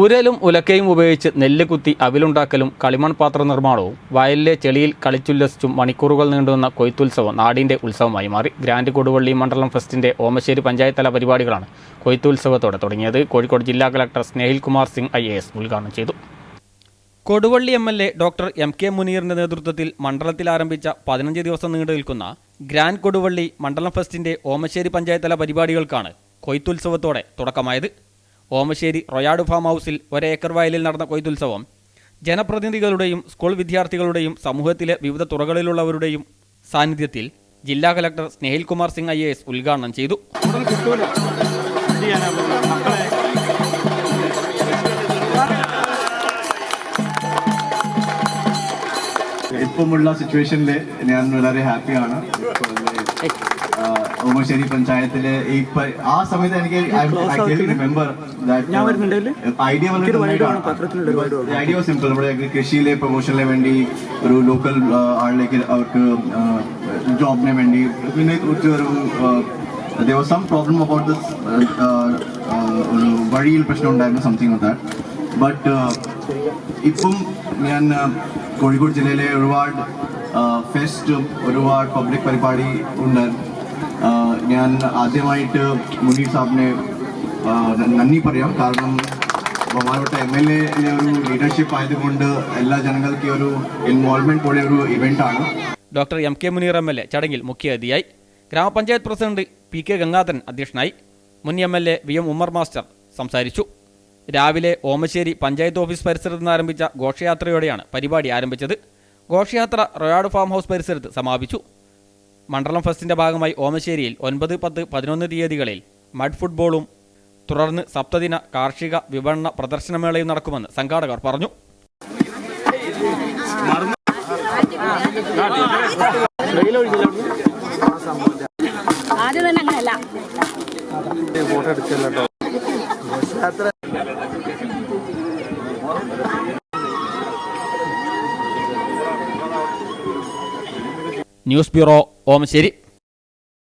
ഉരലും ഉലക്കയും ഉപയോഗിച്ച് നെല്ല് കുത്തി അവിലുണ്ടാക്കലും കളിമൺ പാത്ര നിർമ്മാണവും വയലിലെ ചെളിയിൽ കളിച്ചുല്ലസിച്ചും മണിക്കൂറുകൾ നീണ്ടുവന്ന കൊയ്ത്തുത്സവം നാടിന്റെ ഉത്സവമായി മാറി. ഗ്രാൻഡ് കൊടുവള്ളി മണ്ഡലം ഫെസ്റ്റിന്റെ ഓമശ്ശേരി പഞ്ചായത്ത് തല പരിപാടികളാണ് കൊയ്ത്തുത്സവത്തോടെ തുടങ്ങിയത്. കോഴിക്കോട് ജില്ലാ collector Snehil Kumar Singh I S ഉദ്ഘാടനം ചെയ്തു. Koduvally M L A doctor M K മുനീറിന്റെ നേതൃത്വത്തിൽ മണ്ഡലത്തിൽ ആരംഭിച്ച പതിനഞ്ച് ദിവസം നീണ്ടു നിൽക്കുന്ന ഗ്രാൻഡ് കൊടുവള്ളി മണ്ഡലം ഫെസ്റ്റിന്റെ ഓമശ്ശേരി പഞ്ചായത്ത് തല പരിപാടികൾക്കാണ് കൊയ്ത്തുത്സവത്തോടെ തുടക്കമായത്. ഓമശ്ശേരി റൊയാഡ് ഫാം ഹൗസിൽ ഒരേക്കർ വയലിൽ നടന്ന കൊയ്ത്തുത്സവം. ജനപ്രതിനിധികളുടെയും സ്കൂൾ വിദ്യാർത്ഥികളുടെയും സമൂഹത്തിലെ വിവിധ തുറകളിലുള്ളവരുടെയും സാന്നിധ്യത്തിൽ ജില്ലാ collector Snehil Kumar Singh I S ഉദ്ഘാടനം ചെയ്തു. ഇപ്പമുള്ള സിറ്റുവേഷനിൽ ഞാൻ വളരെ ഹാപ്പിയാണ് ഓമശ്ശേരി പഞ്ചായത്തിൽ ഈ ആ സമയത്ത് എനിക്ക് റിമെമ്പർ ഐഡിയ ഐഡിയ സിമ്പിൾ നമ്മുടെ കൃഷിയിലെ പ്രൊമോഷനിലെ വേണ്ടി ഒരു ലോക്കൽ ആളിലേക്ക് അവർക്ക് ജോബിന് വേണ്ടി പിന്നെ കുറച്ച് ഒരു ദിവസം പ്രോബ്ലം അബൌട്ട് ദിസ് ഒരു വഴിയിൽ പ്രശ്നം ഉണ്ടായിരുന്നു സംതിങ് ദാറ്റ് ബട്ട് ഇപ്പം ഞാൻ കോഴിക്കോട് ജില്ലയിലെ ഒരുപാട് ഫെസ്റ്റും ഒരുപാട് പബ്ലിക് പരിപാടി ഉണ്ട്. ആ, ഞാൻ ആദ്യമായിട്ട് മുനീർ സാബിനെ നന്ദി പറയാം. കാരണം ബഹുമാനപ്പെട്ട എം എൽ എ ഒരു ലീഡർഷിപ്പ് ആയതുകൊണ്ട് എല്ലാ ജനങ്ങൾക്ക് ഒരു ഇൻവോൾവ്മെന്റ് പോലെ ഒരു ഇവന്റ് ആണ്. Doctor M K Muneer M L A ചടങ്ങിൽ മുഖ്യാതിഥിയായി ഗ്രാമപഞ്ചായത്ത് പ്രസിഡന്റ് പി കെ ഗംഗാധരൻ അധ്യക്ഷനായി. മുൻ M L A V M Ummer master സംസാരിച്ചു. രാവിലെ ഓമശ്ശേരി പഞ്ചായത്ത് ഓഫീസ് പരിസരത്ത് നിന്ന് ആരംഭിച്ച ഘോഷയാത്രയോടെയാണ് പരിപാടി ആരംഭിച്ചത്. ഘോഷയാത്ര റൊയാഡ് ഫാം ഹൗസ് പരിസരത്ത് സമാപിച്ചു. മണ്ഡലം ഫെസ്റ്റിന്റെ ഭാഗമായി ഓമശ്ശേരിയിൽ ഒൻപത് പത്ത് പതിനൊന്ന് തീയതികളിൽ മഡ് ഫുട്ബോളും തുടർന്ന് സപ്തദിന കാർഷിക വിപണന പ്രദർശനമേളയും നടക്കുമെന്ന് സംഘാടകർ പറഞ്ഞു. ആദ്യം തന്നെ ന്യൂസ് ബ്യൂറോ ഓമശ്ശേരി.